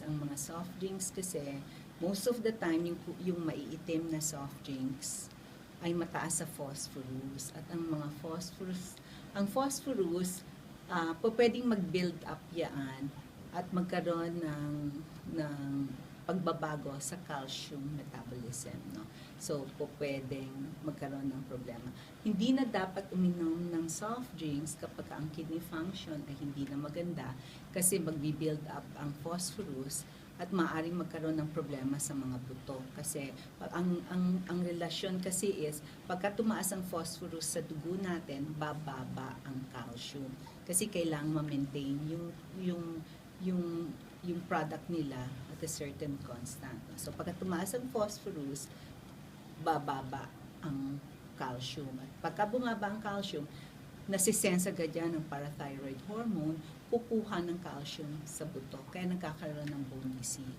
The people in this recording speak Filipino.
Ang mga soft drinks kasi, most of the time, yung, yung maiitim na soft drinks ay mataas sa phosphorus. At ang mga phosphorus, ang phosphorus, ah po pwedeng mag-build up yan at magkaroon ng, ng pagbabago sa calcium metabolism. No? So, po pwedeng magkaroon ng problema. Hindi na dapat uminom ng soft drinks kapag ang kidney function ay hindi na maganda kasi magbi-build up ang phosphorus at maaaring magkaroon ng problema sa mga buto kasi ang ang ang relasyon kasi is pagka tumaas ang phosphorus sa dugo natin bababa ang calcium kasi kailangan ma-maintain yung yung yung yung product nila at a certain constant. So pagka tumaas ang phosphorus bababa ang calcium. At pagka bumaba ang calcium, nasisense agad yan ng parathyroid hormone, kukuha ng calcium sa buto. Kaya nagkakaroon ng bone disease.